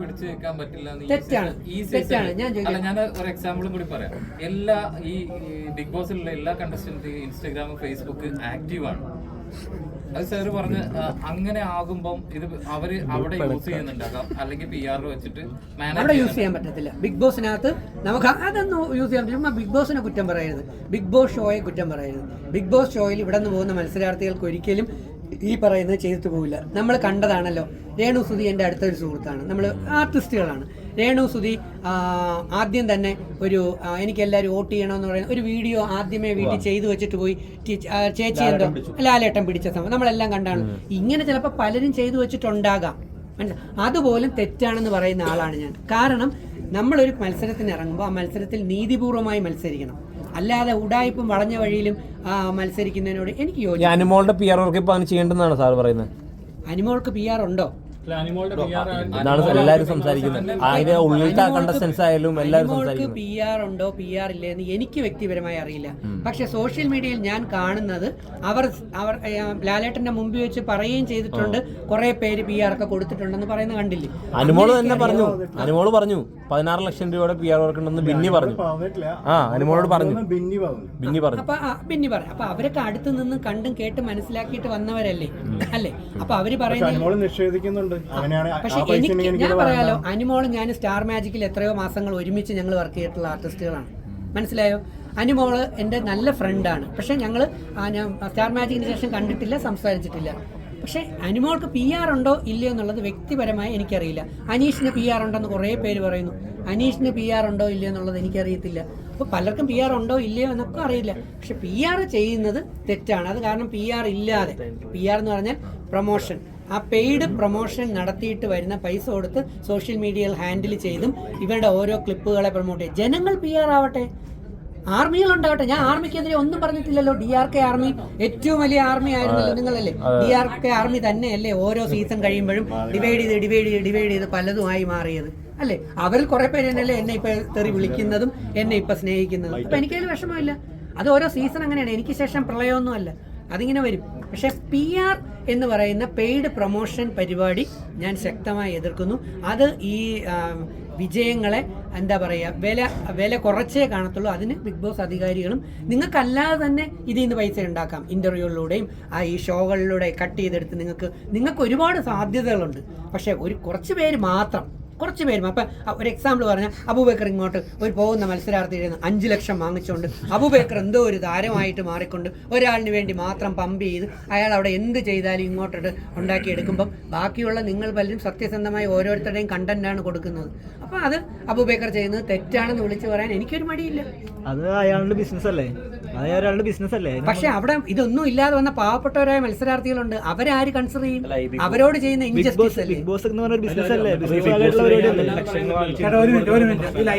പിടിച്ചു വെക്കാൻ പറ്റില്ല തെറ്റാണ്. തെറ്റാണ്. ഞാൻ അല്ല ഞാൻ ഒരു എക്സാമ്പിളും കൂടി പറയാം. എല്ലാ ഈ ബിഗ് ബോസിലുള്ള എല്ലാ കണ്ടസ്റ്റന്റ് ഇൻസ്റ്റാഗ്രാം ഫേസ്ബുക്ക് ആക്റ്റീവ് ആണ്. അത് സാറ് പറഞ്ഞ് അങ്ങനെ ആകുമ്പം ഇത് അവർ അവിടെ യൂസ് ചെയ്യുന്നുണ്ടാകാം. അല്ലെങ്കിൽ പി ആർ വെച്ചിട്ട് അവിടെ മാനേജ് യൂസ് ചെയ്യാൻ പറ്റത്തില്ല. ബിഗ് ബോസിനകത്ത് നമുക്ക് അതൊന്നും യൂസ് ചെയ്യാൻ പറ്റില്ല. ബിഗ് ബോസിനെ കുറ്റം പറയരുത്. ബിഗ് ബോസ് ഷോയെ കുറ്റം പറയരുത്. ബിഗ് ബോസ് ഷോയിൽ ഇവിടെ നിന്ന് പോകുന്ന മത്സരാർത്ഥികൾക്ക് ഒരിക്കലും ഈ പറയുന്നത് ചെയ്തിട്ട് പോവില്ല. നമ്മൾ കണ്ടതാണല്ലോ. രേണു സുധി എന്റെ അടുത്തൊരു സുഹൃത്താണ്. നമ്മൾ ആർട്ടിസ്റ്റുകളാണ്. രേണു സുധി ആദ്യം തന്നെ ഒരു എനിക്ക് എല്ലാവരും വോട്ട് ചെയ്യണമെന്ന് പറയുന്ന ഒരു വീഡിയോ ആദ്യമേ വീട്ടിൽ ചെയ്തു വെച്ചിട്ട് പോയി. ചേച്ചി എന്തോ ലാലേട്ടൻ പിടിച്ച സമയം നമ്മളെല്ലാം കണ്ടാണ്. ഇങ്ങനെ ചിലപ്പോൾ പലരും ചെയ്തു വെച്ചിട്ടുണ്ടാകാം. മനസ്സിലാ? അതുപോലും തെറ്റാണെന്ന് പറയുന്ന ആളാണ് ഞാൻ. കാരണം നമ്മളൊരു മത്സരത്തിന് ഇറങ്ങുമ്പോൾ ആ മത്സരത്തിൽ നീതിപൂർവമായി മത്സരിക്കണം. അല്ലാതെ ഉടായ്പും വളഞ്ഞ വഴിയിലും മത്സരിക്കുന്നതിനോട് എനിക്ക് യോജിക്കും അനിമോളുടെ പി ആർ വർക്ക് ഇപ്പൊ അങ്ങനെ ചെയ്യേണ്ടെന്നാണ് സാർ പറയുന്നത്. അനിമോൾക്ക് പി ആർ ഉണ്ടോ? എന്നാണ് എല്ലാവരും സംസാരിക്കുന്നത്. അതിന്റെ ഉള്ളിലത്തെ കണ്ടസ്റ്റൻസ് ആയാലും എല്ലാവരും സംസാരിക്കുന്നു. പി ആർ ഉണ്ടോ? പി ആർ ഇല്ലേ എന്ന് എനിക്ക് വ്യക്തിപരമായി അറിയില്ല. പക്ഷെ സോഷ്യൽ മീഡിയയിൽ ഞാൻ കാണുന്നത് അവർ അവർ ലാലേട്ടന്റെ മുമ്പിൽ വെച്ച് പറയുകയും ചെയ്തിട്ടുണ്ട്. കുറെ പേര് പി ആർ ഒക്കെ കൊടുത്തിട്ടുണ്ടെന്ന് പറയുന്നത് കണ്ടില്ലേ? അനുമോൾ തന്നെ പറഞ്ഞു. അനുമോൾ പറഞ്ഞു പതിനാറ് ലക്ഷം രൂപയുടെ പി ആർ വർക്ക് ഉണ്ടെന്ന് ബിന്നി പറഞ്ഞു. ആ അനുമോളോട് പറഞ്ഞു. ബിന്നി പറഞ്ഞു. അപ്പൊ ബിന്നി പറഞ്ഞു അപ്പൊ അവരൊക്കെ അടുത്ത് നിന്ന് കണ്ടും കേട്ട് മനസ്സിലാക്കിയിട്ട് വന്നവരല്ലേ? അല്ലേ? അപ്പൊ അവർ പറയുന്നത് നിഷേധിക്കുന്നുണ്ട്. പക്ഷെ എനിക്ക് ഞാൻ പറയാലോ അനുമോളും ഞാൻ സ്റ്റാർ മാജിക്കിൽ എത്രയോ മാസങ്ങൾ ഒരുമിച്ച് ഞങ്ങൾ വർക്ക് ചെയ്തിട്ടുള്ള ആർട്ടിസ്റ്റുകളാണ്. മനസ്സിലായോ? അനുമോൾ എന്റെ നല്ല ഫ്രണ്ടാണ് പക്ഷെ ഞങ്ങൾ സ്റ്റാർ മാജിക്കിന് ശേഷം കണ്ടിട്ടില്ല സംസാരിച്ചിട്ടില്ല. പക്ഷെ അനുമോൾക്ക് പി ആർ ഉണ്ടോ ഇല്ലയോ എന്നുള്ളത് വ്യക്തിപരമായി എനിക്കറിയില്ല. അനീഷിന് പി ആർ ഉണ്ടെന്ന് കുറേ പേര് പറയുന്നു. അനീഷിന് പി ആർ ഉണ്ടോ ഇല്ലയോ എന്നുള്ളത് എനിക്കറിയത്തില്ല. അപ്പോൾ പലർക്കും പി ആർ ഉണ്ടോ ഇല്ലയോ എന്നൊക്കെ അറിയില്ല. പക്ഷെ പി ആർ ചെയ്യുന്നത് തെറ്റാണ്. അത് കാരണം പി ആർ ഇല്ലാതെ. പി ആർ എന്ന് പറഞ്ഞാൽ പ്രൊമോഷൻ ആ പെയ്ഡ് പ്രൊമോഷൻ നടത്തിയിട്ട് വരുന്ന പൈസ കൊടുത്ത് സോഷ്യൽ മീഡിയയിൽ ഹാൻഡിൽ ചെയ്തും ഇവരുടെ ഓരോ ക്ലിപ്പുകളെ പ്രൊമോട്ട് ചെയ്യും. ജനങ്ങൾ പി ആർ ആവട്ടെ. ആർമികൾ ഉണ്ടാവട്ടെ. ഞാൻ ആർമിക്കെതിരെ ഒന്നും പറഞ്ഞിട്ടില്ലല്ലോ. ഡി ആർ കെ ആർമി ഏറ്റവും വലിയ ആർമി ആയിരുന്നല്ലോ നിങ്ങളല്ലേ? ഡി ആർ കെ ആർമി തന്നെയല്ലേ ഓരോ സീസൺ കഴിയുമ്പോഴും ഡിവൈഡ് ചെയ്ത് ഡിവൈഡ് ചെയ്ത് ഡിവൈഡ് ചെയ്ത് പലതുമായി മാറിയത്. അല്ലേ? അവരിൽ കുറെ പേര് തന്നെയല്ലേ എന്നെ ഇപ്പൊ തെറി വിളിക്കുന്നതും എന്നെ ഇപ്പൊ സ്നേഹിക്കുന്നതും. അപ്പൊ എനിക്കതിൽ വിഷമമില്ല. അത് ഓരോ സീസൺ അങ്ങനെയാണ്. എനിക്ക് ശേഷം പ്രളയമൊന്നും അല്ല. അതിങ്ങനെ വരും. പക്ഷെ പി ആർ എന്ന് പറയുന്ന പെയ്ഡ് പ്രൊമോഷൻ പരിപാടി ഞാൻ ശക്തമായി എതിർക്കുന്നു. അത് ഈ വിജയങ്ങളെ എന്താ പറയുക വില വില കുറച്ചേ കാണത്തുള്ളൂ. അതിന് ബിഗ് ബോസ് അധികാരികളും നിങ്ങൾക്കല്ലാതെ തന്നെ ഇതിൽ നിന്ന് പൈസ ഉണ്ടാക്കാം. ഇന്റർവ്യൂകളിലൂടെയും ആ ഈ ഷോകളിലൂടെ കട്ട് ചെയ്തെടുത്ത് നിങ്ങൾക്ക് നിങ്ങൾക്ക് ഒരുപാട് സാധ്യതകളുണ്ട്. പക്ഷേ ഒരു കുറച്ച് പേര് മാത്രം കുറച്ച് പേരും. അപ്പം ഒരു എക്സാമ്പിൾ പറഞ്ഞാൽ അബൂബക്കർ ഇങ്ങോട്ട് ഒരു പോകുന്ന മത്സരാർത്ഥിയിൽ നിന്ന് അഞ്ച് ലക്ഷം വാങ്ങിച്ചുകൊണ്ട് അബൂബക്കർ എന്തോ ഒരു താരമായിട്ട് മാറിക്കൊണ്ട് ഒരാളിന് വേണ്ടി മാത്രം പമ്പ് ചെയ്ത് അയാൾ അവിടെ എന്ത് ചെയ്താലും ഇങ്ങോട്ട് ഉണ്ടാക്കിയെടുക്കുമ്പം ബാക്കിയുള്ള നിങ്ങൾ പലരും സത്യസന്ധമായി ഓരോരുത്തരുടെയും കണ്ടന്റാണ് കൊടുക്കുന്നത്. അപ്പോൾ അത് അബൂബക്കർ ചെയ്യുന്നത് തെറ്റാണെന്ന് വിളിച്ചു പറയാൻ എനിക്കൊരു മടിയില്ല. അത് അയാളുടെ ബിസിനസ് അല്ലേ? അത് അയാളുടെ ബിസിനസ് അല്ലേ? പക്ഷെ അവിടെ ഇതൊന്നും ഇല്ലാതെ വന്ന പാവപ്പെട്ടവരായ മത്സരാർത്ഥികളുണ്ട്. അവരാര് കൺസിഡർ ചെയ്യും? അവരോട് ചെയ്യുന്ന ഇൻജസ്റ്റിസ് അല്ലേ? ബിഗ് ബോസ് എന്ന് പറഞ്ഞ ഒരു ബിസിനസ് അല്ലേ ബിസിനസ് മിനിറ്റ് ഈ ചേട്ടാ